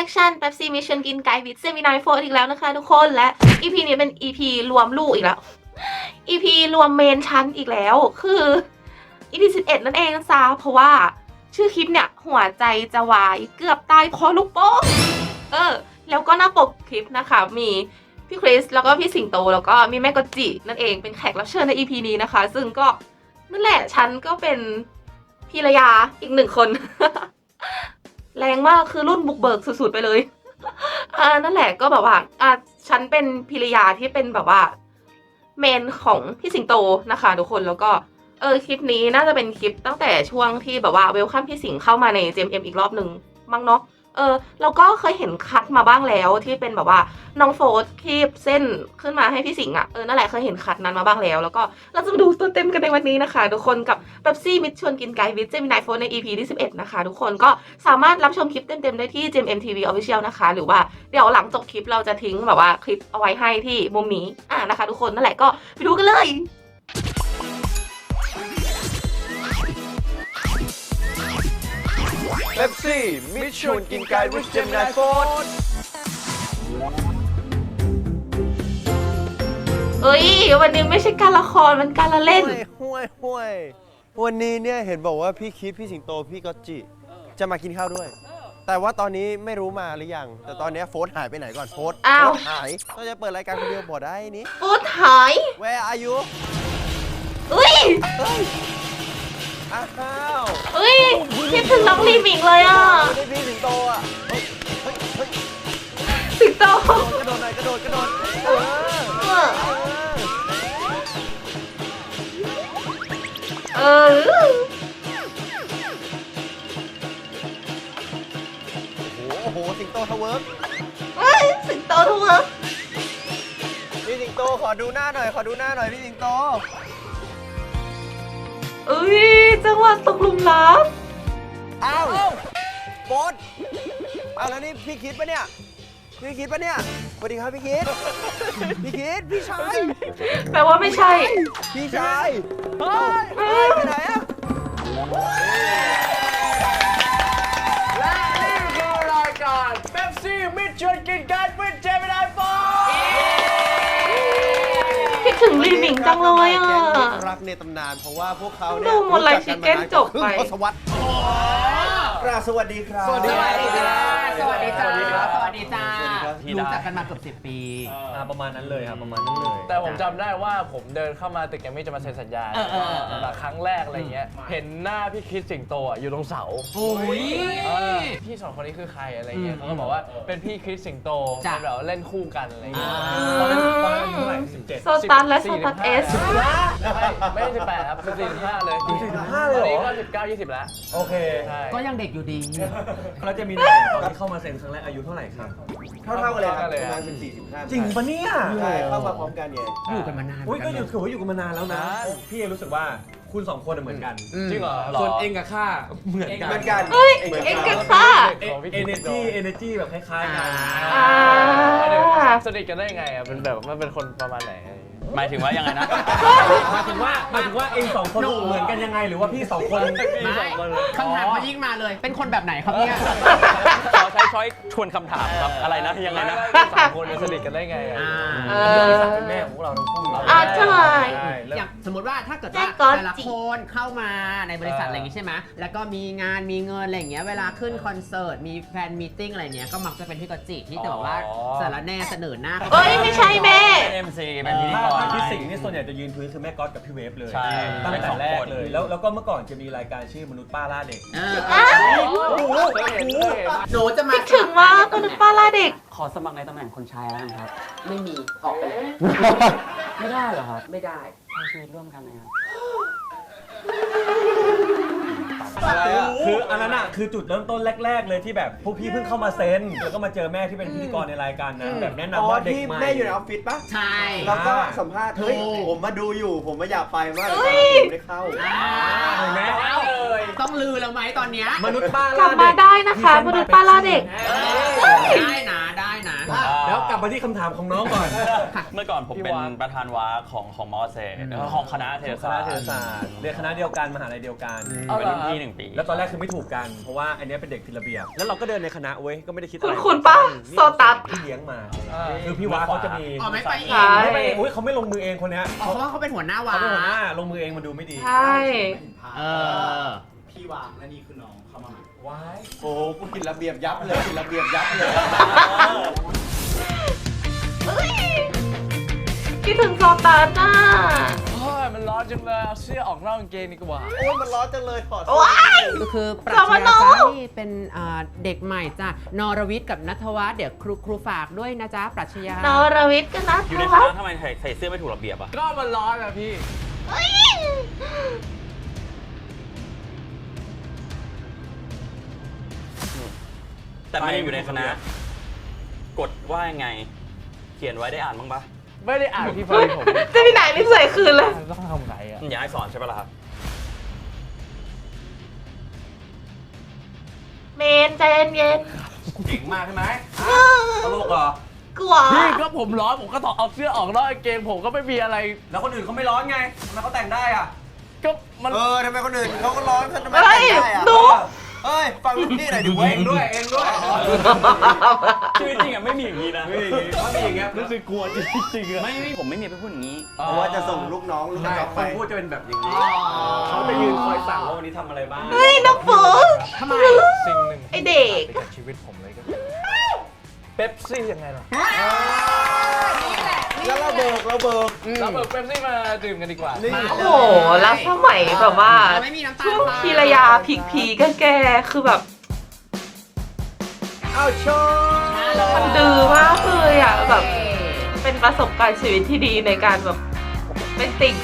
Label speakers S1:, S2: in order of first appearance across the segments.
S1: reaction แป๊บซี่มิชชนกินไก่วิดเซมินายโฟอีกแล้วนะคะทุกคนและ EP นี้เป็น EP รวมลูกอีกแล้ว EP รวมเมนชั้นอีกแล้ว คือ EP 11 นั่นเองนะจ๊ะเพราะว่าชื่อคลิปเนี่ย หัวใจจะวายเกือบตายเพราะลูกโป่งเออ แล้วก็หน้าปกคลิปนะคะ มีพี่คริสแล้วก็พี่สิงโตแล้วก็มีแม่กจินั่นเองเป็นแขกรับเชิญใน EP นี้นะคะ ซึ่งก็นั่นแหละฉันก็เป็นพีรยาอีกหนึ่งคน แรงมากคือรุ่นบุกเบิกสุดๆไปเลยอ่านั่นแหละก็แบบว่าอ่าฉันเป็นพิรยาที่เป็นแบบว่าเมนของพี่สิงโตนะคะทุกคนแล้วก็เออคลิปนี้น่าจะเป็นคลิปตั้งแต่ช่วงที่แบบว่าเวลคัมพี่สิงเข้ามาใน JMM อีกรอบหนึ่งมั้งเนาะ เออเราก็เคยเห็นคัดมาบ้างแล้วที่เป็นแบบว่าน้องโฟร์คีบเส้นขึ้นมาให้พี่สิงห์อะเออนั่นแหละเคยเห็นคัดนั้นมาบ้างแล้ว แล้วก็เราจะมาดูตัวเต็มกันในวันนี้นะคะทุกคนกับเบบซี่มิดชวนกินไก่วิดเจมินายโฟใน EP ที่ 11 นะคะ ทุกคนก็สามารถรับชมคลิปเต็มๆได้ที่ JMM TV Official นะคะ หรือว่าเดี๋ยวหลังจบคลิปเราจะทิ้งแบบว่าคลิปเอาไว้ให้ที่มุมนี้อ่านะคะ ทุกคนนั่นแหละก็ไปดูกันเลย
S2: เบปซี่ มิชชวนกินไก่วิชเจมนายโฟน
S1: เอ้ย วันนี้ไม่ใช่การละคร มันการละเล่น
S2: ห่วยห่วยวันนี้เนี่ยเห็นบอกว่าพี่คิดพี่สิงโตพี่ก็จิจะมากินข้าวด้วย แต่ว่าตอนนี้ไม่รู้มาหรือยัง แต่ตอนนี้โฟนหายไปไหนก่อนโฟน
S1: อ้าว
S2: โฟนหายก็จะเปิดรายการคนเดียวบอกได้นี่
S1: พูดหาย
S2: Where are you
S1: เอ้ย
S2: อ้าว
S1: เอ้ย คิดถึงน้องลีมิงเลยอะ
S2: ไม่ได้พี่สิงโตอะ
S1: สิงโต
S2: กระโดดหน่อยกระโดดกระโดดเออ
S1: เออ
S2: เออโอ้โหสิงโตทเวิร์ก
S1: เอ้ยสิงโตทุกคน
S2: พี่สิงโตขอดูหน้าหน่อยขอดูหน้าหน่อยพี่สิงโต
S1: เอ้ยจังหวะตกหลุมรัก
S2: อ้าวโฟนอ้าวแล้วนี่พี่คิดปะเนี่ย พี่คิดปะเนี่ย สวัสดีครับพี่คิด พี่คิด พี่ชาย
S1: แปลว่าไม่ใช่
S2: พี่ชายเฮ้ยเฮ้ยไปไหนอะ
S3: และนี่คือรายการเ e ปซี่มิชชวนกินกันวิดเจมิ
S1: งลีมิงจังเลยอะ
S2: แก๊งมิตรรักในตำนานเพราะว่าพวกเขาเนี่ย
S1: ดูหมดเลย
S2: รู้จักัมา
S1: Chicken จบไป
S2: ครึ่งทศวรรษกราบสวัสดีครับ
S3: สวัสดี
S4: สวัสดีจ้าสวัสดีจ้า
S2: สวัสดีครับ
S4: สวัสดีจ้า
S2: สวัสดีครับ
S4: รู้จักกันมาเกือบสิบ10 ปี
S5: อ่าประมาณนั้นเลยครับประมาณนั้นเลย
S3: แต่ผมจำได้ว่าผมเดินเข้ามาตึกแกรมมี่จะมาเซ็นสัญญา
S4: เออเออเออเออ
S3: แบบครั้งแรกอะไรเงี้ย เห็นหน้าพี่คิดสิงโตอะอยู่ตรงเสา
S4: โอ้ย
S3: เออพี่สองคนนี้คือใครอะไรเงี้ย
S4: อืม
S3: เขาก็บอกว่าเป็นพี่คริสสิงโต
S4: จ้ะ
S3: เป็นแบบว่าเล่นคู่กันอะไรเงี้ย
S5: ตอนนั้นตอนนั้นอายุเท่าไหร่สิบเจ็ด
S1: โซตันและโซตันเอส
S3: ไม่ไม่ใช่สิบแปดครับสิบสี่สิบห้าเลย
S5: 45เลยเหรอ
S3: ตอนนี้ก็สิบเก้ายี่สิบแล้ว
S5: โอเค
S3: ใช่
S4: ก็ยังเด็กอยู่ดี
S5: เราจะมีนายตอนที่เข้ามาเซ็นครั้งแรกอายุเท่าไหร่ครับ
S2: เท่าๆกันเลยครับ
S3: เท่าๆกันเลย
S2: ประ
S3: ครั
S2: มา
S3: บ
S2: ณสิบสี่สิบห้า
S5: จริงปะเนี่ย
S2: ใช่เข้ามาพร้อมกันเนี่ย
S4: อยู่กันมานาน
S5: อุ้ยก็อยู่
S4: เหมืน
S5: ถือว่าอยู่กันมานานแล้วนะ
S3: นาน
S5: พี่เอรู้สึกว่าคุณสองคนน่ะเหมือนกัน
S4: อืม
S3: จริงเหรอ
S5: ส่วนเองกับข้าเหมือนกัน
S2: เหมือนกัน
S1: เฮ้ย
S2: หมืน
S1: เอ็งกับข้า
S5: เอเอเนจีเอเนจีแบบคล้ายๆกัน
S1: อ่า
S3: สนิทกันได้ยังไงอะเป็นแบบมันเป็นคนประมาณไหนหมายถึงว่ายังไงนะ
S5: หมายถึงว่าหมายถึงว่าเองสองคนเหมือนกันยังไงหรือว่าพี่สองคน
S4: ไม่คำถามมันยิ่งมาเลย เป็นคนแบบไหนครับเนี่ย
S6: ขอใช้ ช้อยชวนคำถามครับ อะไรนะ ยังไงนะ
S3: สามคนสนิทกันได้ไงอะ
S4: อ่า
S1: เอ
S5: เป็นแม่ของพวกเราทั้งคู่
S1: อ่าใช่
S5: ใช่แล้ว
S4: อย่างสมมติว่าถ้าเกิด
S1: แจ้
S4: ว่าง
S1: ก่อน
S4: แต่ละ
S1: จิ
S4: คนเข้ามาในบริษัทอะไรอย่างงี้ใช่ไหมแล้วก็มีงานมีเงินอะไรอย่างเงี้ยเวลาขึ้นคอนเสิร์ตมีแฟนมีตติ้งอะไรเนี้ยก็มักจะเป็นพี่กอตจิที่แต่ว่าสารแน่เสนอหน้าข้าป
S1: เอ้ยไม่ใช่แม่
S6: เอ็มซีเป็นพิธี
S5: ถ้าก
S6: ร
S5: ถ้าพี่สิงห์นี่ส่วนใหญ่จะยืนพื้นคือแม่ก๊อตกับพี่เวฟเลย
S6: ใช่
S5: ตั้ง
S6: เป็น
S5: แต่
S6: สอง
S5: แรก
S6: คน
S5: เลย แล้วแล้วก็เมื่อก่อนจะมีรายการชื่อมนุษย์ป้าล่าเด็ก
S4: เออ
S1: อ้าว
S3: เคยเห็นเคยเห็น
S4: หนูจะมา
S1: คิดถึงมากคนป้าล่าเด็ก
S6: ขอสมัครในตำแหน่งคนชายแล้วกันครับ
S4: ไม่มีออกไปเลย
S6: ไม่ได้เหรอครับ
S4: ไม่ได้
S6: ใช้ชีวิตร่วมกันนะครับ
S3: อะไรอะ
S5: คืออันนั้นอะคือจุดเริ่มต้นแรก ๆ เลยที่แบบพวกพี่เพิ่งเข้ามาเซ็นแล้วก็มาเจอแม่ที่เป็นพิธีกรในรายการนะแบบแนะนำว่าเด็ก
S2: ที่
S5: ใหม่
S2: แม่อยู่ในออฟฟิศปะ
S4: ใช่
S2: แล้วก็สัมภาษณ์เฮ้ย
S4: ถูก
S2: ผมมาดูอยู่ ผมมาอยากไปมากเลย
S1: เฮ้ย
S2: ผมไม่ได้เข้า
S4: อ่า
S5: เห็นไหม
S4: ต้องลือแล้วไหมตอนเนี้ย
S5: มนุษย์ป้าก
S1: ลับมาได้นะคะมนุษย์ป้าล่าเด็ก
S4: ได้นะได้นะ
S5: เดี๋ยวกลับลับมาที่คำถามของน้องก่อน
S6: เมื่อก่อนผมเป็นประธานวาของของมอเซของคณะเท
S5: ค
S6: ศศา
S5: ณะ
S6: สตร์
S5: เศรษฐศาสตร์เรียนคณะเดียวกันมหาลัยเดียวกัน
S6: เป็นรุ่นพี่หนึ่งปี
S5: แล้วตอนแรกคือไม่ถูกกัน เพราะว่าอันเนี้ยเป็นเด็กผิดระเบียบ แล้วเราก็เดินในคณะเว้ย ก็ไม่ได้คิดอะไร
S1: คุณคุณปะ
S5: นี่
S1: โซตัส
S5: พี่เลี้ยงมา คือพี่วาเขาจะมี
S4: อ๋อไม่ไปเอ
S1: ใช่
S4: ง
S5: ไม่ไม่อุ้ยเขาไม่ลงมือเองคนเนี้ย
S4: อ๋อเพราะว่าเขาเป็นหัวหน้าวา
S5: เขาเป็นหัวหน้าลงมือเองมันดูไม่ดี
S1: ใช่
S4: เออ
S7: พี่วางและนี่คือน้องเข้ามาใหม่
S5: ว้าย
S7: โอ้กูผิดระเบียบยับเลยผิดระเบียบยับเลย
S1: เอ้ยคิดถึงโซตัสอะ
S3: โอ้ยมันร้อนจังเลยเอาเสื้อออกนอกกางเกงดีกว่า
S2: โอ้ยมันร้อนจังเลยถอด
S1: ว้าย
S4: ก็คือปรัช
S1: สม
S4: ญา
S1: โน
S4: ซานี่เป็นอ่าเด็กใหม่จ้ะนรวิทย์กับนัทวัฒน์เดี๋ยวครูครูฝากด้วยนะจ๊ะปรัชญาน
S1: รวิทย์กันนะ
S6: อยู่ในค
S1: คะ
S6: ณะทำไมใส่ใส่เสื้อไม่ถูกระเบียบอะ
S3: ก็มันร้อนอะพี่
S1: เอ้ย
S6: แต่ไม่ได้อยู่ในคณะกฎว่ายังไง เขียนไว้ได้อ่านบ้างปะ
S3: ไม่ได้อ่านพี่พอดีผม
S1: เจะมีไหนรีบใส่คืนเลย
S3: ต้องทำไงอะ
S6: อย่าให้สอนใช่ปะล่ะครับ
S1: เมนใจเย็น
S5: เก่งมากใช่ไหม
S1: ๆ
S5: ตลกเหรอ
S1: กลัว
S3: พี่ก็ผมร้อนผมก็ต้องเอาเสื้อออกนอกกางเกงผมก็ไม่มีอะไร
S5: แล้วคนอื่นเขาไม่ร้อนไงทำไมเขาแต่งได้อะ
S3: ก็มัน
S2: เออทำไมคนอื่นเขาก็ร้อนทำไม
S1: เฮ้ย
S2: แต่งได้อะ
S1: ดู
S2: เฮ้ย ฟังพี่หน่อยดิเว้
S5: เอยงด้วยเองด้วย
S6: ชีวิตจริงอะไม่มีอย่างนี้นะ
S5: ไม่อย่างงี้ถ้ามีอย่างเงี้ย
S3: รู้สึกกลัวจริงๆอะ
S6: ไม่ไม่ผมไม่มีไปพูดอย่างนี้
S2: เพราะว่าจะส่งลูกน้องลูก
S5: ใช่
S2: น้อง
S5: ค
S2: ไป
S5: นพูดจะเป็นแบบอย่างนี้เขาจะยืนคอยสั่งว่าวันนี้ทำอะไรบ้าง
S1: เฮ้ยน้องฟูก
S4: ทำไม
S3: สิ่งหนึ่ง
S1: ไอเด็ก
S3: ที่กับชีวิตผมเลยก็คือเป๊ปซี่ยังไงล่ะ
S2: แล้วเราเบิกเราเบิก
S3: เราเปิดเป๊ปซี่มาดื่มกันดีกว่า
S2: นี่
S1: โอ้โหแล้วสมัยแบบว่า
S4: ไม่มีน้ำตาล
S1: ช่วง
S4: ทราย
S1: พีระยาพีกพีก็แกคือแบบ
S2: เอาโชว์
S1: มันดื้อมากเลยอะแบบเป็นประสบการณ์ชีวิตที่ดีในการแบบเป็นติ่ง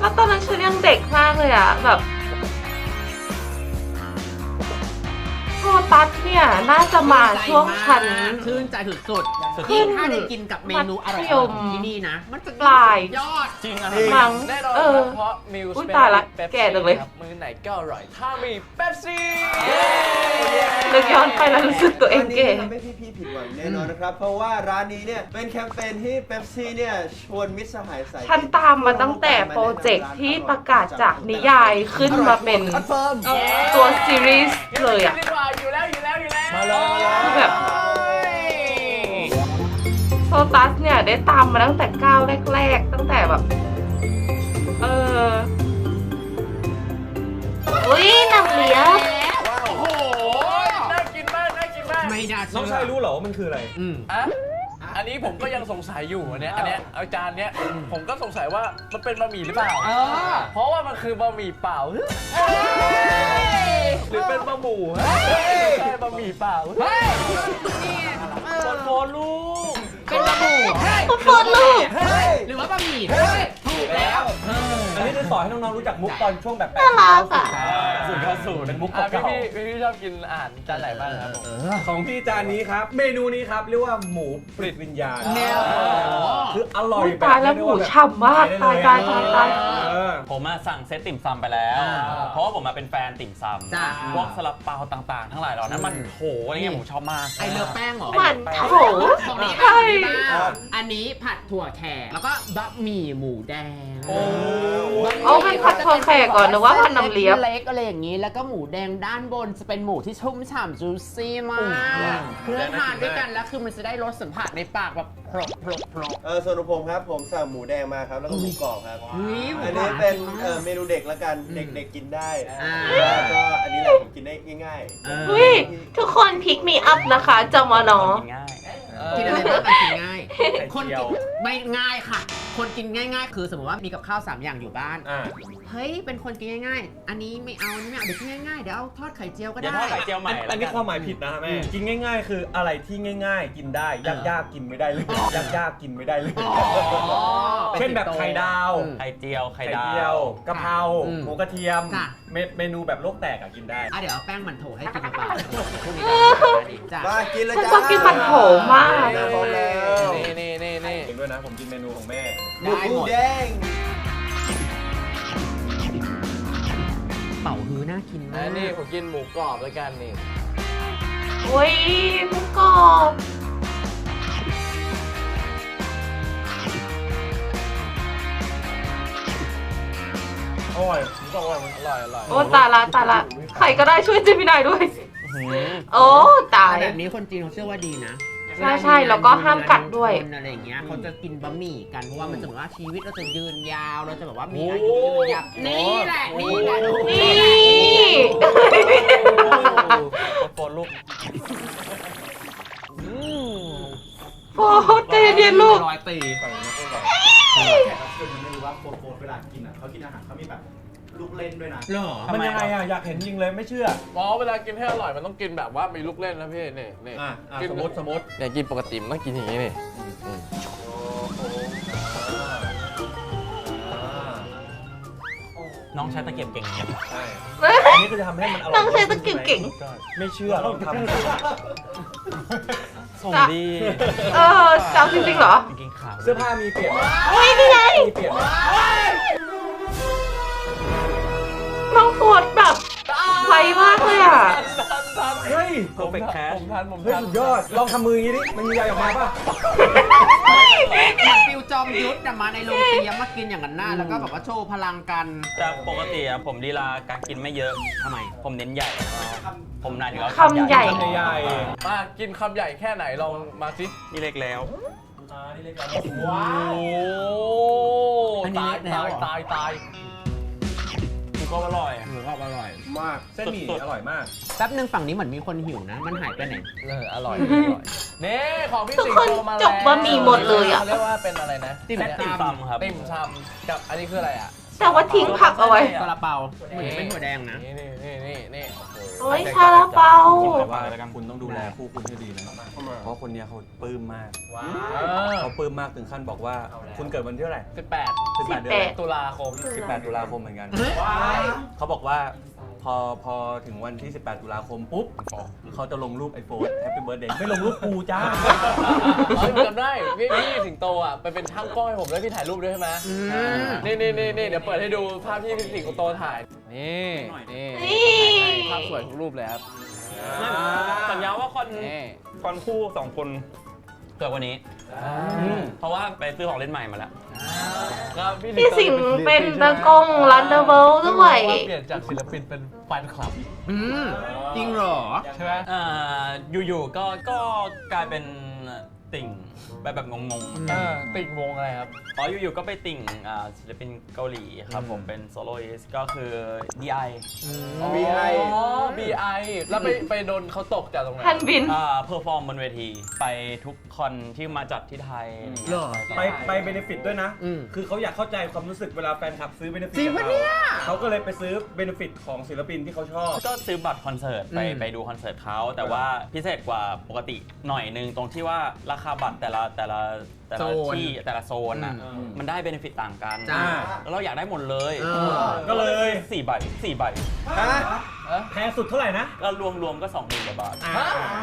S1: แล้วตอนนั้นฉันยังเด็กมากเลยอะแบบ โซตัสเนี่ยน่าจะมาช่วงชั้น
S4: ชื่นใจสุด
S1: ขึ้
S4: ๆที่
S1: น
S4: ถ้าได้กินกับเมนูอร่อย
S1: มัธยม
S4: ๆของที่นี่นะ มันจะ
S1: ปลาย
S4: ยอด
S6: จริงอะ
S1: มั้ง
S3: แน่นอน
S1: เอ
S3: ค
S1: อ
S3: รับเพราะมิล
S1: อุ๊
S3: ส
S1: ย
S3: เปน
S1: ตายละ
S3: เป๊ป
S1: แก่จังเลย
S3: ครับมือไหนก็อร่อย ถ้ามีเป๊ปซี่
S1: นึกย้อนไปแล้วรู้สึกตัวเองเก๋
S2: ร้านนี้ทำให้พี่ๆผิดหวังแน่นอนนะครับ เพราะว่าร้านนี้เนี่ยเป็นแคมเปญที่เป๊ปซี่เนี่ยชวนมิตรสหายสาย
S1: ฉันตามมาตั้งแต่โปรเจกต์ที่ประกาศจากนิยายขึ้นมาเป็น
S2: คอนเฟิร์ม
S1: ตัวซีรีส์เลยอะ
S3: ดีกว่าอยู่แล้วอยู่แล้วอยู่แล้ว
S2: มาเลยมาเลย
S1: คือแบบ โซตัสเนี่ยได้ตามมาตั้งแต่ก้าวแรกๆ ตั้งแต่แบบ เอออุ้ยน้ำเหลียบ
S3: โอ้โหน่ากินมากน่ากินมาก
S4: ไม่น่า
S5: น้
S4: เชื่
S5: องชายรู้เหรอว่ามันคืออะไร
S4: อืม
S3: อะ อันนี้ผมก็ยังสงสัยอยู่อันเนี้ยอันเนี้ยเอาจานเนี้ยผมก็สงสัยว่ามันเป็นบะหมี่หรือเปล่า
S4: เออ
S3: เพราะว่ามันคือบะหมี่เปล่า หรือเป็นบะหมูฮะไม่ใช่บะหมี่เปล่า
S4: เฮ้ย
S3: โฟนโฟนลูก
S4: เป็นบะหมี่
S1: คุณโฟนลูก
S4: หรือว่าบะหมี่
S3: ถูกแล้ว
S5: อันนี้จะสอนให้น้องๆรู้จักมุกตอนช่วงแบบ
S1: น่ารักอะ
S5: สูตรเข้าสูตรเป็นมุก
S3: อะพี่
S5: เก่า
S3: พี่พี่พี่ชอบกินอาหารจานไหนบ้างครับผม
S5: ๆของพี่จานนี้ครับ เมนูนี้ครับเรียกว่าหมูปริดวิญญาณ
S4: แนว
S5: คืออร่อย
S1: อุ๊ย
S5: แบบ
S1: ตายแล้วหมูฉ่ำมากตายตายตายตาย
S5: เออ
S6: ผมมาสั่งเซตติ่มซำไปแล้ว
S4: อ่า
S6: เพราะว่าผมมาเป็นแฟนติ่มซ
S4: จ้ะำ
S6: พวกสลับเปาต่างๆ ทั้งหลายเหล่านั้นมันโหอะไรเงี้ยผมชอบมาก
S4: ไอเลือแป้งเหรอ
S1: มันโถ
S4: ของนี้
S1: ใช่
S4: บ้างอันนี้ผัดถั่วแขกแล้วก็บะหมี่หมูแดง
S5: โอ้
S1: เอาให้ผัดถั่วแขกก่อนหรือว่าผัดน้ำเลียบ
S4: เล็กๆอะไรอย่างนี้ แล้วก็หมูแดงด้านบนจะเป็นหมูที่ชุ่มฉ่ำจูซี่มากเพื่อทานด้วยกันแล้วคือมันจะได้รสสัมผัสในปากแบบโผล่โผล่โผล่
S2: เออส่วนของผมครับผมสั่งหมูแดงมาครับ แล้วก็หมูกรอบครับ
S4: อุ๊ยหมู
S2: อัน
S4: ห
S2: นี้
S4: วาน
S2: เป็น
S4: มาก
S2: เอ่อเมนูเด็กละกันเด็กๆกินได้
S4: อ่า
S2: แล้วก็อันนี้แหละผมกินได้ง่าย
S4: เออ
S1: เฮ้ยทุกคนพิกมีอัพนะคะจมน
S6: กินง่าย
S4: กินอะไรบ้างอะกินง่าย
S5: ไข่
S4: คน
S5: เจีย
S4: กิ
S5: วน
S4: ไม่ง่ายค่ะ คนกินง่าย ๆ คือสมมติว่ามีกับข้าวสามอย่างอยู่บ้าน
S5: อ่า
S4: เฮ้ย เป็นคนกินง่ายๆ อันนี้ไม่เอาอันนี้ไม่เอาเดี๋ยวกินง่ายๆ เดี๋ยวเอาทอดไข่เจียวก็
S6: เดี๋ยว
S4: ได้
S6: ทอดไข่เจียวใหม่
S5: อันนี้ความหมายผิดนะแม่ กินง่าย ๆ คืออะไรที่ง่าย ๆ กินได้ยากๆกินไม่ได้เลยยากๆกินไม่ได้เลย
S4: อ๋อ
S5: เช่นแบบไข่ดาว
S4: อืม
S6: ไข่เจียวไข่
S5: ไข่
S6: ดา
S5: เจียวว กะเพรา
S4: อืม
S5: หมูกระเทียม
S4: ค่ะ
S5: เมเมนูแบบโลกแตกอะกินได้
S4: อะเดี๋ยวเอาแป้งมันโถให้กินเปล่าๆพรุ่งนี้จ้ะ
S2: ๆมากินเลย
S1: ฉัน
S2: จ้า
S1: ชอบกินมันโถมาก
S2: พร้อมแล้ว
S3: นี่นี่นี่นี่
S5: เห็นด้วยนะ ผมกินเมนูของแม่
S2: หมูแดง
S4: เป่าฮื้อน่ากินมา
S3: อั
S4: ก
S3: นนี้ผมกินหมูกรอบแล้วกันนี่
S1: โอ้ยหมูกรอบ
S5: ร่อยอร่อย
S3: อร่อยอร่อย
S1: โอ้ตายละตายละใครก็ได้ช่วยเจมินายด้วย โอ้ตาย
S4: แบบนี้คนจีนเขาเชื่อว่าดีนะ
S1: ใช่ใช่แล้วก็ห้ามกัดด้วย
S4: คนอะไรอย่างเงี้ยเขาจะกินบะหมี่กันเพราะว่ามันจะแบบว่าชีวิตเราจะยืนยาวเราจะแบบว่ามีอายุยืนยาวนี่แหละนี่แหละ
S1: นี่
S6: โฟนลูก
S1: โอ้ใจเย็นๆลูก
S4: ร้อยตี
S7: แขกรับเชิญยัง เล่นด้วยนะ
S4: เหรอ
S5: มันยังไงอะอยากเห็นจริงเลยไม่เชื่อ
S3: หมอเวลากินให้อร่อยมันต้องกินแบบว่ามีลูกเล่นนะพี่นี่นี่
S5: อะอะ
S3: กิน
S5: สมมติสมมติ
S3: เนี่ยกินปกติมันต้องกินอย่างนี้นี่
S6: น้องใช้ตะเกียบเก่งจัง
S5: ใช่อันนี้ก็จะทำให้มันอร่อย
S1: น้องใช้ตะเกียบเก่ง
S5: ไม่เชื่อลองทำ
S6: ส่งดี
S1: เออจะเอาจริงๆเหรอ
S6: จริงๆขาว
S5: เสื้อผ้ามีเปลี่ยนไหม
S1: เฮ้ยนี่ไง
S5: มีเปลี่ยนไหม
S1: น้องโฟดแบบไวมากเลยอะ
S5: เฮ้ย
S6: perfect cash
S3: ผมทันผม
S5: เฮ้ย
S3: ทัน
S5: สุดยอด ลองทำมืออย่างนี้ดิ มันมีอะไรออกมาป่ะ
S4: มันฟิวจอมยุทธน่ะมาในโรงเตรียมมากินอย่างนั้นหน้าแล้วก็แบบว่าโชว์พลังกัน
S6: แต่ปกติอะผมลีลาการกินไม่เยอะทำไม ผมเน้นใหญ่ ผมนายถึงเอา
S1: คำใหญ่
S5: ทำใหญ่
S3: มากินคำใหญ่แค่ไหนลองมาสิ
S6: นี่เล็กแล้ว
S5: อ่านี่เลยครับ
S3: ว้าว
S4: อันนี้
S3: ตาย
S4: เล็กแล้ว
S3: ตาย
S4: เหรอ
S3: ตายตาย
S6: กูก็อร่อยอะ
S4: หมูกรอบอร่อย
S5: มาก เส้นหมี่
S6: สุดๆ
S5: อร่อยมาก
S4: แป๊บนึงฝั่งนี้เหมือนมีคนหิวนะ มันหายไปไหน
S3: เอออร่อยอร่อยนี่ของพี่
S1: ทุก
S3: สิง
S1: คน
S3: โตมาแล้ว
S1: จบบะหมี่หมดเลยอะ
S3: เขาเรียกว่าเป็นอะไรนะ
S4: ติ่ม
S3: อันเนี้ย
S6: ติ่มซำครับ
S3: ติ่มซำกับอันนี้คืออะไรอะ
S1: แต่ว่าทิ้งผักเอาไว้
S4: ซาลาเปาเหมือนเป็นถั่วแดงนะ
S3: นี่นี่นี่นี่นี่ โอ้โห
S1: โอ้ยซาลาเปา
S6: แต่ว่าแล้วกัน
S7: คุณต้องดูแลคู่คุณให้ดีนะ เพราะคนเนี้ยเขาปลื้มมาก
S3: เออ
S7: เขาปลื้มมากถึงขั้นบอกว่า คุณเกิดวันที่เท่าไหร่
S3: สิบแปด
S7: 18เดือนอะไร
S1: 18
S3: ตุลาคม
S7: 18 ตุลาคมเหมือนกันเขาบอกว่า พอพอถึงวันที่ 18 ตุลาคมปุ๊บเขาจะลงรูปไอโฟนแฮปปี้เบิร์ดเดย์
S5: ไม่ลงรูปกูจ้า
S3: เอ้ยจำได้พี่พี่สิงโตอะไปเป็นช่างกล้องให้ผมด้วยพี่ถ่ายรูปด้วยใช่ไหม
S4: อืม
S3: นี่นี่นี่นี่เดี๋ยวเปิดให้ดูภาพที่พี่สิงโตถ่าย นี่นี่
S1: นี่
S3: ภาพสวยทุกรูปเลยครับ
S6: สัญญาว่าคอน
S3: นี่
S6: คอนคู่สองคนเกิดวันนี้ เพราะว่าไปซื้อของเล่นใหม่มาแล้ว
S3: ครับ
S1: พี่สิงห์เป็นตากล้องรันเดอร์เบิลด้วย
S3: เปลี่ยนจากศิลปินเป็นแฟนคลับ
S4: อืมจริงเหรอ
S3: ใช่ไหม
S6: อ่าอยู่ๆก็ก็กลายเป็นติ่ง แบบแบบงง
S3: เออติ่งวงอะไรครับ
S6: ๆอ๋ออยู่ๆก็ไปติ่งอ่าศิลปินเกาหลีครับผมเป็นโซโล่สก็คือ DI
S7: BI
S3: อ๋อ BI แล้วไปไปโดนเขาตกจากตรงไหน
S1: แผ่นบิน
S6: อ่าเพอร์ฟอร์มบนเวทีไปทุกคอนที่มาจัดที่ไทย
S4: เหรอ
S5: ไปไปเบนฟิตด้วยนะ
S4: อืม
S5: คือเขาอยากเข้าใจความรู้สึกเวลาแฟนคลับซื้อเบนฟิต
S4: จริงปะเนี่ย
S5: เขาก็เลยไปซื้อเบนฟิตของศิลปินที่เขาชอบ
S6: ก็ซื้อบัตรคอนเสิร์ตไป
S4: อืม
S6: ไปดูคอนเสิร์ตเขาแต่ว่าพิเศษกว่าปกติหน่อยนึงตรงที่ว่าราคาบัตรแต่ละแต่ละแต่ละที่แต่ละโซนอะ
S4: อืม
S6: มันได้เบนฟิตต่างกัน
S4: จ้า
S6: แล้วเราอยากได้หมดเลย
S4: เออ
S5: ก็เลย
S6: สี่ใบสี่ใบ
S5: แพงสุดเท่าไหร่นะ
S6: ก็รวมรวมๆก็สองหมื่นกว่าบาท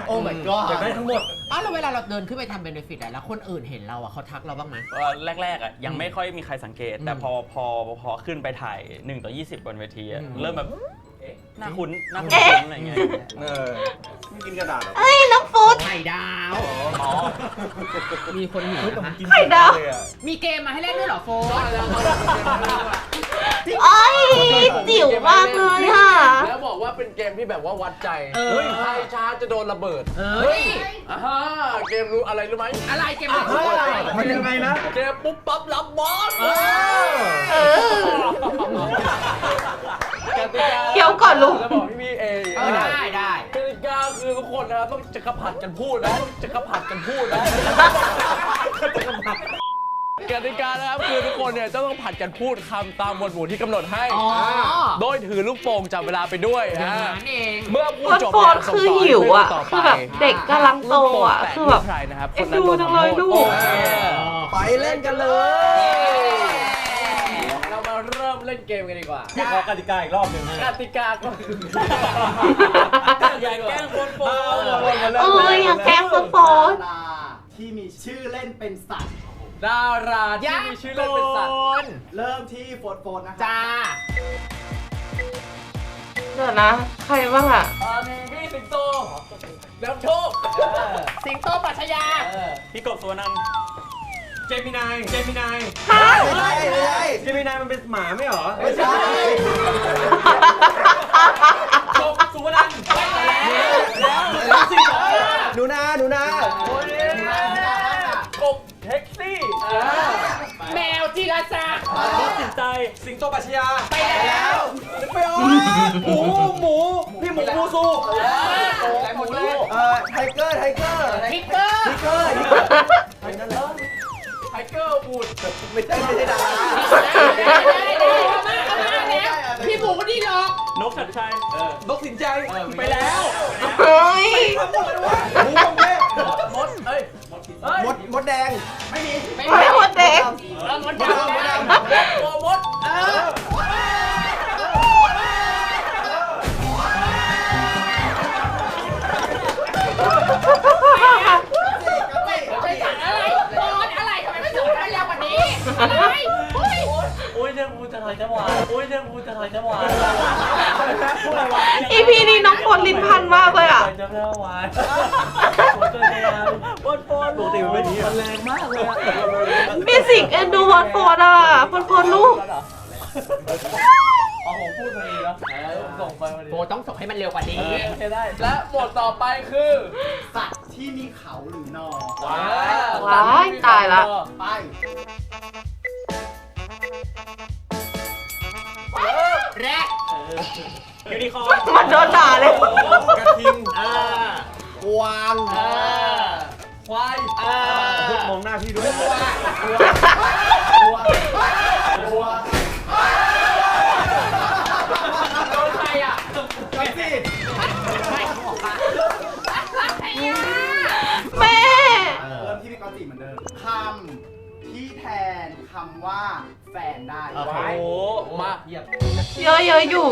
S7: โอ้ my god
S5: อยากได้ทั้งหมด
S4: อ้าวแล้วเวลาเราเดินขึ้นไปทำเบนฟิตอะแล้วคนอื่นเห็นเราอะเขาทักเราบ้างไหม
S6: เอ่อแรกๆอะยังไม่ค่อยมีใครสังเกต แต่
S4: อืม
S6: พอพอพอขึ้นไปถ่าย 1 ต่อ 20 บนเวทีอะ
S4: อืม
S6: เริ่มแบบ หน้าคุ้นหน้าคุ้
S1: เอ๊ะ
S6: นๆอะไรเงี้ย
S5: เออไม่กินกระดาษเหรอ
S1: เอ้ยน้องโฟด
S4: ไข่ดาว
S6: อ๋อ
S4: มีคนหิว
S5: เฮ้ยแต่
S4: นะ
S5: มัน
S4: คะ
S5: กิน
S1: ไข่ดาว
S5: เลยอะ
S4: มีเกมมาให้เล่นด้วยเหรอโฟน
S1: เอ้ยจิ๋วมากเลยอะ
S3: แล้วบอกว่าเป็นเกมที่แบบว่าวัดใจ
S4: เออ
S3: เฮ้ยใครช้าจะโดนระเบิด
S4: เอ้ย
S3: อ่าฮะเกมรู้อะไรรู้ไหม
S4: อะไรเกมอะไร
S5: มันยังไงนะ
S3: เกมปุ๊บปั๊บรับบอล
S1: เออ
S3: กติกา
S1: เคี้ยวก่อนลูก
S3: แล้วบอกพี่พี่เอง
S4: เออได้ได้
S3: กติกาคือทุกคนนะครับต้องจักรผัดกันพูดนะจักรผัดกันพูดนะกติกานะครับคือทุกคนเนี่ยจะต้องผัดกันพูดคำตามหมวดหมู่ที่กำหนดให้
S4: อ๋อ
S3: โดยถือลูกโป่งจับเวลาไปด้วย
S4: อย่าง
S3: นะ
S4: นั้นเอง
S3: เมื่อพูด
S1: คน
S3: จบ
S1: โฟ
S3: เนี่ย
S1: น
S3: ส่ง
S1: คือ
S3: ต่อ
S1: หิวอะ
S3: ให้ผู้
S1: คือ
S3: ต่
S1: แบบเด็กกำลังโตอะ คือแบบ
S3: ใครนะครับ
S1: เอ็นดูจังเลยลูก
S3: โอเค
S7: ไปเล่นกันเลย
S3: เรามา เริ่มเล่นเกมกันดีกว่า
S5: พี่ขอกติกาอีกรอบหนึ่ง
S3: กติกาก็คือ
S6: อย่าแกล้งคนโปร
S1: เอ้ยอยากแกล้งโฟนโฟน
S7: ดาราที่มีชื่อเล่นเป็นสัตว์
S3: ดาราที่มีชื่อเล่นเป็นสัตว์
S4: น
S7: เริ่มที่โฟนโฟนนะครับ
S4: จ้า
S1: เดี๋ยวนะ ใครบ้างอะ
S3: อ่าพี่สิงโตน้ำโชค
S4: สิงโตปรัชญา
S3: เออ
S6: พี่กบสุวรรณันท์
S5: เจมินาย เจมินาย
S1: ฮะ
S2: ไม่ใช่ไม่ใช่
S5: เจมินายมันเป็นหมาไม่เหรอ
S2: ไม่ใช่
S5: จบสุวรรณไปแล้วแล้วสี่สอง
S2: หนูนาหนูนา
S5: กบแท็กซี่
S4: แมวจีราศักดิ์
S5: รถสินใจ สิงโตปัชญา
S4: ไปแล้ว
S5: ไปออกหมูหมูพี่หมูมูซู
S2: เอ่อไทเกอร์ไทเกอร์
S4: พิกเกอร์
S2: ไทเกอร์ไทเกอร์นั่นแหละ
S5: ไท พูด
S2: ไม่ใช่ไม่ใช่ดารา
S4: พี่หมูนี่หรอก
S5: นกสัตชัยนกสินใจไปแล้ว
S1: เฮ้ยทำ
S2: หมดวะหมูของเทพ
S5: มดเอ้ย
S2: มดมดแดง
S4: ไม่มีไม่
S1: มดเด็ก
S4: เออมัน
S2: มด
S4: ดำ
S2: มด
S4: ดำ
S5: มด
S4: อะไรเฮ้ย
S5: โอ้ยเรื่องมูจะถอยจะหวานโอ้ยเรื่องมูจะถอยจะหวานพูดอะไรวะ
S1: อีพีนี้น้องโฟนลิ้นพันมากเลยอะ
S5: จะไม่หวานผมจะพยายามปนปนปกติมันเป็นอย่างนี้มันแรงมากเลยอะ
S1: มีสิ่งเอ็นดูวอนโฟนอะโฟนโฟนลูก
S5: อ๋อผมพูดพอดีแล้วส่งไปพอดี
S4: โบต้องส่งให้มันเร็วกว่านี้
S5: โอเคได้ และหมดต่อไปคือ
S3: สัตว์ที่มีเขาหรือนอ
S5: ว้า
S1: ว้ายตายละ
S3: ไป
S4: แรก
S5: ยูนิคอร์น
S1: มันโดนด่าเลย
S5: กระทิง
S4: เออก
S2: วาง
S4: เออ
S5: ควาย
S4: เออ
S5: มองหน้าพี่ด้วย
S4: โดนใครอะ
S2: ไปสิ
S4: ไม่เขาบอกว่าอะไรอะ
S1: แม่
S3: เริ่มที่พี่กอตจิเหมือนเดิมคำ ที่แทนคำว่าแฟนได้
S5: โอ้โหมาเหยียบ
S1: เยอะเยอะๆอยู่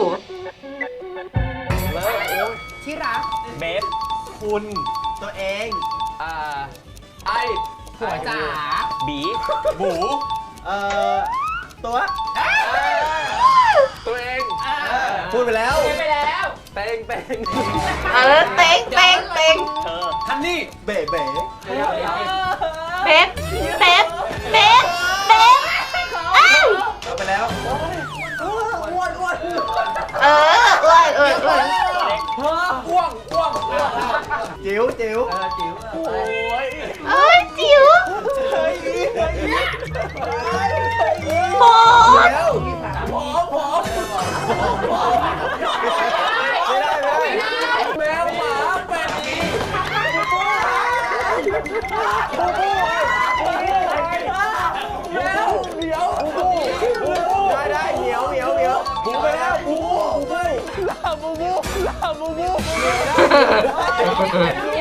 S4: ที่รัก
S5: เบฟคุณ
S2: ตัวเอง
S5: อ่าไอ
S4: ผัวจ๋า
S5: บีบู
S2: เอ่อตัว
S5: ตัวเอง
S2: พูดไปแล้ว
S4: ไปแล้ว
S5: เต็งเต็ง
S1: เออเต็งเต็งเต็ง
S5: เธอฮันนี่
S2: เบ๋เบ๋
S1: เบ๊บเบ๊บ เบ๊บเบ๊บอ้าว
S2: เอาไปแล้ว
S1: เออเอ้ยเอ้ยเอ้ย
S5: อ้วงอ้วงอ้วง
S2: จิ๋วจิ๋ว
S5: โอ้ย
S1: เอ้ยจิ๋วโฟน
S2: เดี๋ยว
S5: ผอมผอม
S2: ไม่ はい。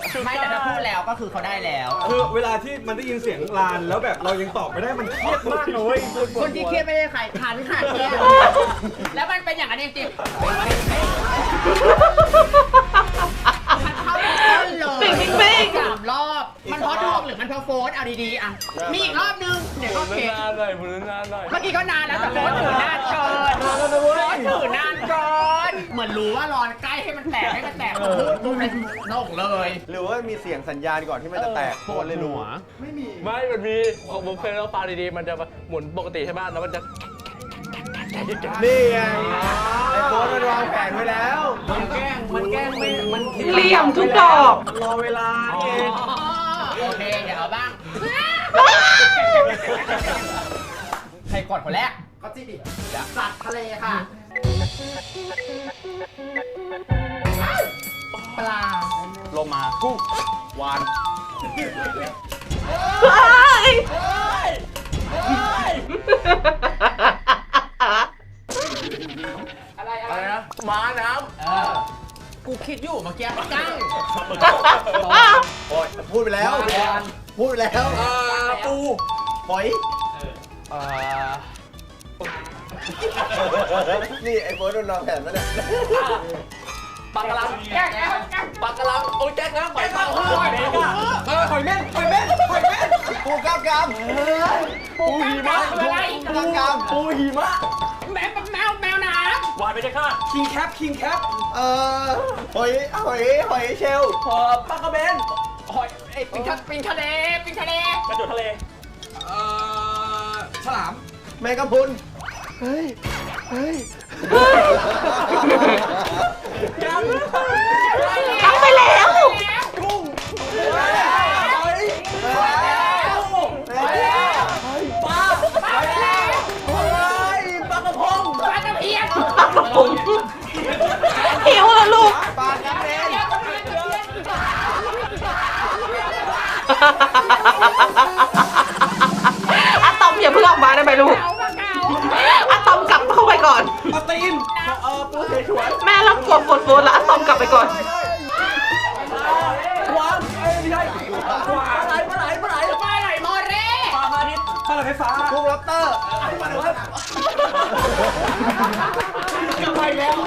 S2: ไม่
S1: อ
S5: อ
S4: ก
S5: จริงๆอะ
S4: ไม่แต่ถ้าพูดแล้วก็คือเขาได้แล้ว
S5: คือเวลาที่มันได้ยินเสียงลานแล้วแบบเรายังตอบไม่ได้มันเครียดมากนะเลย
S4: คนที่เครียดไม่ได้ใครทันค่ะเครียดแล้วมันเป็นอย่างนั้นจริงๆมันเข้าต้นเลย
S1: เป่งเป่ง
S4: สามรอบ มันเพราะดวงหรือมันเพราะโฟนเอาดีๆอะมีอีกรอบนึงเดี๋ยวก็เข็ด
S5: นานหน่อยมือนานหน่อย
S4: เมื่อกี้ก็นานแล้วแต่โฟนถือนานเกินโฟนถือนานเกินเห มือนรู้ว่ารอนใกล้ให้มันแตกให้มันแตกมันพูดปุ๊บเลยโน่งเลย
S2: หรือว่ามีเสียงสัญญาณก่อนที่มันจะแตกโคนเลยรู้
S3: ไม่มี
S8: ไม่ มันมีของผมเคยเราฟังดีๆ มันจะหมุนปกติใช่ไหมแล้วมันจะ
S2: นี่ไงไอ้โค้ดมันวางแผนไว้แล้ว
S5: มันแกล้ง มันแกล้งไม่ มันคิด
S1: เหลี่ยมทุกดอก
S5: รอเวลาเอง
S4: โอเค เดี๋ยวเอาบ้าง ใครกดคนแรก
S3: ก็จิดิสัตว์ทะเลค่ะ
S4: ปลา
S6: โลมา
S2: วาน
S1: เฮ้ย
S4: อะไรอะ
S5: อะไรไรนะ ม้าน้
S4: เออกูคิดอยู่เมื่อกี้กั้ง
S2: โอ้ยพูดไปแล้ว พูดไปแล้วำ
S5: อ่าปู
S2: หอย
S8: เอ่อ
S2: นี่ไอ้โฟนโดนนอนแผ่นมาเนี่ย
S3: ปากกะลังแก๊กปากกะลังโอ้ยแก๊กนะหอยเต่าหอยเม่นเออหอยเม่นหอยเม่นหอยเม่น
S2: ปูกล้ามกราม
S3: ปูหิมะ
S2: กล้ามกราม
S3: ปูหิมะ
S4: แมวแมวแมวน้
S5: วานไปเลยค่ะ
S3: คิงแคปคิงแคป
S2: เอ่อหอยหอยหอยเชลล
S3: พอปลากระเบนหอยเอ้ยำ
S4: ปิงทะปิงทะเลปิงทะเล
S5: กระโดดทะเล
S3: เอ่อฉลาม
S2: แมงกะพรุน เฮ้ย เฮ้ย
S3: ยัง
S1: เอาไปแล้ว
S3: หอย
S2: เฮ้ย
S3: ปลาปลาแล้วหิ
S1: วแล้วลูก
S2: ปลากระเบน
S1: อะตอมอย่าเพิ่งออกมาได้ไหมลูก ตีน
S3: เออปูเสฉวน
S1: แม่รับกลัวปวดปวดแล้วอะตอมกลับไปก่อน
S3: กวางเอ้ยไม่ใช่กวางปลาไหลปลาไหลปลาไหล
S4: ปลาไหลโมเร่
S3: ปลาพาณิชย์ปลาไหลไฟฟ้า
S2: กุ้งล็อบสเตอร์
S3: ปลาไหลกลับไปแล้ว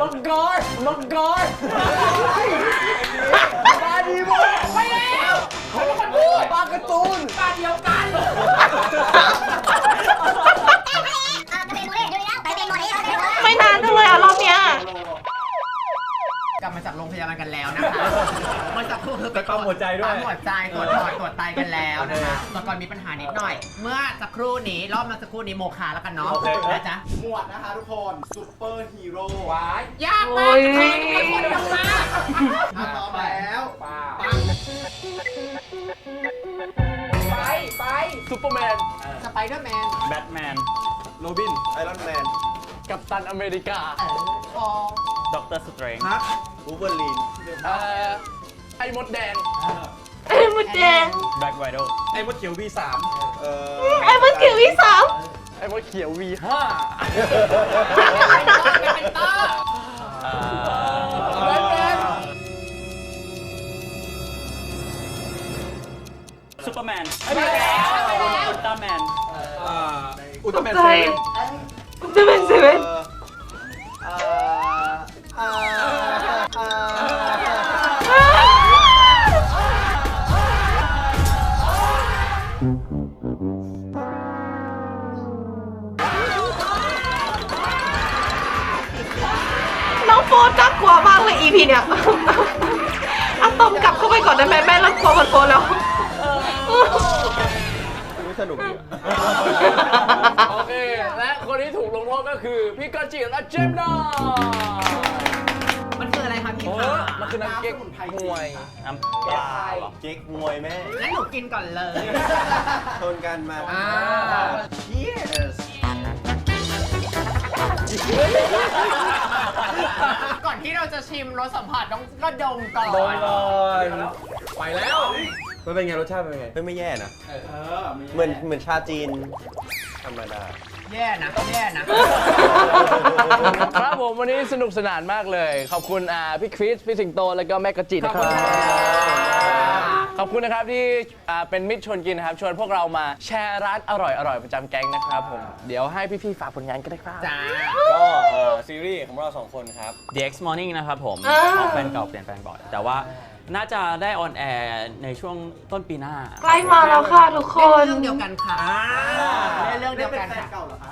S3: มังกรมังกรปลาดีโม
S4: ไปแล้วเขาเป็นคนพูด
S3: ปลาการ์ตูน
S4: ปลาเดียวกัน โรงพยาบาลกันแล้วนะคะเมื่อสักครู่คือ
S5: ไปปั๊มหัวใจด้วย
S4: ปั๊มหัวใจตรวจปอดตรวจไตกันแล้วนะคะตอนก่อนมีปัญหานิดหน่อย เมื่อสักครู่นี้รอบมาสักครู่นี้โมคาแล้วกันเนาะ
S5: โอเค
S4: นะจ๊ะ
S2: หมวดนะคะทุกคนซุปเปอร์ฮีโร่
S3: หวาย
S4: ยากมากจะเป็นคนลงมา
S2: ถ้าพร้อมแล้ว
S3: ปลาไปไปซูเปอร์แมน
S4: สไปเดอร์แมน
S6: แบทแมน
S3: โรบิน
S2: ไอรอนแมน
S3: กัปตันอเมริกา
S4: ฟอง
S6: ด็อกเตอร์สเตรน
S2: ฮักบูเบอรีน
S3: เอ่อไอ้มดแดง
S1: ไอ้มดแดง
S6: แบล็กไวโด
S3: ไอ้มดเขียว V3
S2: เอ่อ
S1: ไอ้มดเขียววิสาม
S3: ไอ้มดเขียว V5
S4: เป็นเตอร์
S3: แบทแมน
S6: ซูเปอร์แมนอุลตร้าแมน
S3: อ่าอุลตร้าแมน
S1: ใจ
S3: เซเว่น
S1: จะเป็นเซเว่น นน่ากลัวมากเลย EP เนี่ยอะตอมกลับเข้าไปก่อนได้ไหมแม่รับกลัวมันโฟนแล้ว
S2: ไม่สนุกดีอะ
S3: โอเค และคนที่ถูกลงโทษก็คือ พี่กอจิและเจมส์ดา
S4: มันคืออะไรคะพี่
S3: โอ้
S4: คะ
S3: มันคือน้ำเก๊กมวย
S6: น้ำปลาเหรอ
S2: เจ๊กมวยแม่
S4: งั้นหนูกินก่อนเลย
S2: ชนกันมา
S4: อ่า
S2: Cheers
S4: ก่อน ที่เราจะชิมรสสัมผัสต้องก็ดมก่อน
S3: โดนเลยไปแล้วมันเป็นไงรสชาติเป็นไง
S2: ไม่ไม่แย่นะเหมือนเหมือนชาจีนธรรมดา
S4: แย่นะแย่นะ
S3: ครับผมวันนี้สนุกสนานมากเลย ขอบคุณอ่าพี่คริสพี่สิงโต แล้วก็แม่กระจิตนะครับ ขอบคุณนะครับที่อ่าเป็นมิตรชวนกินนะครับ ชวนพวกเรามาแชร์ร้านอร่อยอร่อยประจำแก๊งนะครับผม เดี๋ยวให้พี่ๆฝากผลงานกันได้ครับ
S4: จ้า
S7: ก็เอ่อซีรีส์ของเราสองคนครับ
S6: The X Morning นะครับผม
S1: อ่า
S6: ของแฟนเก่าเปลี่ยนแฟนบ่อย แต่ว่า น่าจะได้ออนแอร์ในช่วงต้นปีหน้า
S1: ใกล้มาแล้วค่ะทุกค
S4: เล่น
S1: น
S4: เรื่องเดียวกันค่ะเล่นเรื่องเดียวกันค่ะ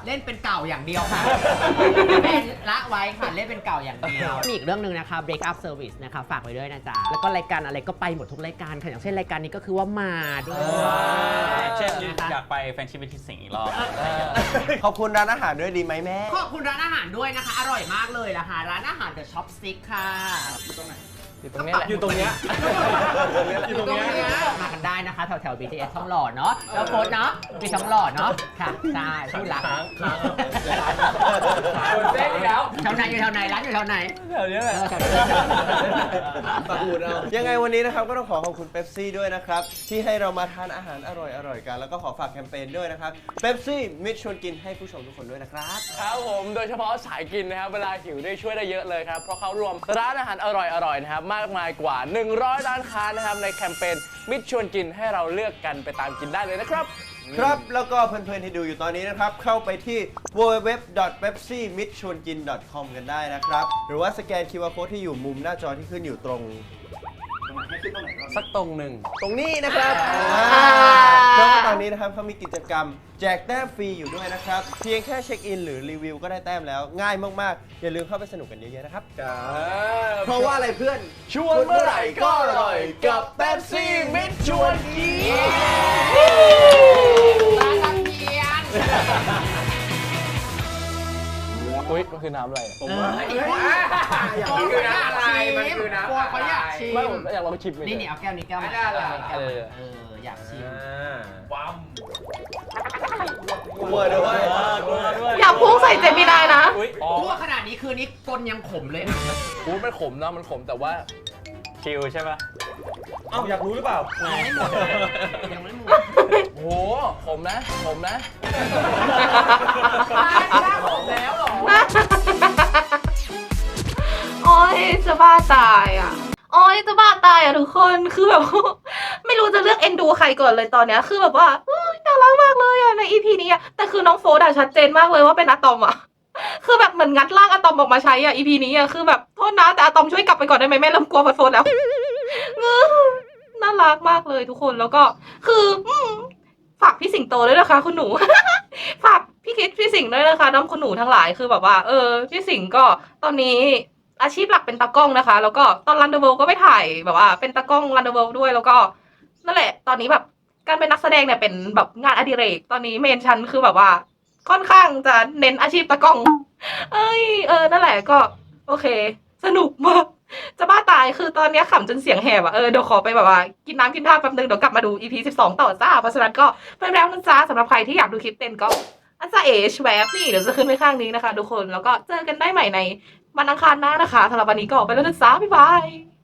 S4: เล่นเป็นเก่าอย่างเดียวค่ะเป็นละไว้ค่ะ เล่นเป็นเก่าอย่างเดียว มีอีกเรื่องหนึ่งนะคะ Break Up Service นะคะ ฝากไว้ด้วยนะจ๊ะ แล้วก็รายการอะไรก็ไปหมดทุกรายการค่ะ อย่างเช่นรายการนี้ก็คือว่ามาด้วย
S6: เช่น
S4: นะคะ
S6: อยากไปแฟนชิพวิธีสิงห์อีกรอบ
S2: ขอบคุณร้านอาหารด้วยดีไหมแม่
S4: ขอบคุณร้านอาหารด้วยนะคะ อร่อยมากเลยนะคะ ร้านอาหาร The Shop Stick ค่ะ
S3: อยู่ตรงนี้แหละ
S5: อยู่ตรงเนี้ย
S4: อยู่ตรงเนี้ย มากันได้นะคะแถวแถว BTS ท้องหล่อเนาะแล้วโค้ดเนาะมีท้องหล่อเนาะค่ะใช่พูดละ
S5: ค้างค้าง
S3: คนเส้นอีกแล้ว
S4: แถวไหนอยู่แถวไหนร้านอยู่แถวไหน
S5: แถวเนี้ยแหละ
S4: เออแถวนี้
S2: ปากอูดเอายังไงวันนี้นะครับก็ต้องขอขอบคุณเ e ปซี่ด้วยนะครับ ที่ให้เรามาทานอาหารอร่อยๆกัน แล้วก็ขอฝากแคมเปญด้วยนะครับเ e ปซี่มิตรชวนกินให้ผู้ชมทุกคนด้วยนะครับ
S3: ครับผมโดยเฉพาะสายกินนะครับ เวลาหิวได้ช่วยได้เยอะเลยครับ เพราะเขารวมร้านอาหารอร่อยๆนะครับมากมายกว่า 100 ร้านค้านะครับในแคมเปญมิตรชวนกินให้เราเลือกกันไปตามกินได้เลยนะครับ
S2: ครับ แล้วก็เพื่อนๆที่ดูอยู่ตอนนี้นะครับ เข้าไปที่ w w w p e p s i m i t c h o n g i n c o m กันได้นะครับ หรือว่าสแกน QR Code ที่อยู่มุมหน้าจอที่ขึ้นอยู่ตรง
S7: สักตรงหนึ่ง
S2: ตรงนี้นะครับ
S1: อ่า
S2: เพราะว่าตอนนี้นะครับเขามีกิจกรรม แจกแต้มฟรีอยู่ด้วยนะครับ เพียงแค่เช็คอินหรือรีวิวก็ได้แต้มแล้ว ง่ายมากๆ อย่าลืมเข้าไปสนุกกันเยอะๆนะครับ เพราะว่าอะไรเพื่อน
S3: ชวนเมื่อไหร่ก็อร่อย กับเป๊ปซี่มิตรชวนกิน อุ้ยมันคือน้ำอะไรอะ
S4: ผมว่ามันคือน้ำอะไรมันคือน้ำเขาอยากชิม
S3: ไม่ผมอยากลองชิมเลย
S4: นี่นี่เอาแก้วนี้แก้วมาแก้วมาเอออยากชิม
S2: กลัวด้วย
S1: อย่าพุ่งใส่เจมินายนะ
S3: อุ้ยอ๋อ
S4: ทั่วขนาดนี้คือนี้กลนยังขมเลย
S3: อู้มันขมนะมันขมแต่ว่า
S6: ชิลใช่ปะ
S5: เอ้าอยากรู้หรือเปล่า
S4: ยังไม่หมดยังไม่หมด
S3: โหขมนะขมนะ
S4: ขมแล้วหรอ
S1: โอ้ ยจะบ้าตายอะโอ้ยจะบ้าตายอะทุกคนคือแบบ ไม่รู้จะเลือกเอ็นดูใครก่อนเลยตอนเนี้ยคือแบบว่าน่ารักมากเลยอะในอีพีนี้อะแต่คือน้องโฟดอะชัดเจนมากเลยว่าเป็นอะตอมอะคือแบบเหมือนงัดร่างอะตอมออกมาใช้อะอีพีนี้อะคือแบบโทษนะแต่อะตอมช่วยกลับไปก่อนได้ไหมแม่เริ่มกลัวโฟดแล้วน่ารักมากเลยทุกคนแล้วก็คือฝากพี่สิงโตด้วยนะคะ คุณหนูฝากพี่คิดพี่สิงห์ด้วยนะคะ น้องคุณหนูทั้งหลายคือแบบว่า เออ พี่สิงห์ก็ตอนนี้ อาชีพหลักเป็นตากล้องนะคะ แล้วก็ตอนรันเดอร์เวลก็ไปถ่ายแบบว่า เป็นตากล้องรันเดอร์เวลด้วย แล้วก็นั่นแหละ ตอนนี้แบบการเป็นนักแสดงเนี่ยเป็นแบบงานอดิเรก ตอนนี้เมนชันคือแบบว่า ค่อนข้างจะเน้นอาชีพตากล้อง เอ้ย เออ นั่นแหละก็ โอเค สนุกมาก จะบ้าตาย คือตอนนี้ขำจนเสียงแหบอะเออ เดี๋ยวขอไปแบบว่า กินน้ำกินท่าแป๊บนึง เดี๋ยวกลับมาดู EP 12 ต่อจ้า เพราะฉะนั้นก็ไปแล้วนะจ๊ะสำหรับใครที่อยากดูคลิปเต้นก็อันจะเอชแวบนี่เดี๋ยวจะขึ้นไว้ข้างนี้นะคะทุกคน แล้วก็เจอกันได้ใหม่ใน วันอังคารหน้านะคะสำหรับวันนี้ก็ไปแล้วนะจ๊ะบ๊ายบาย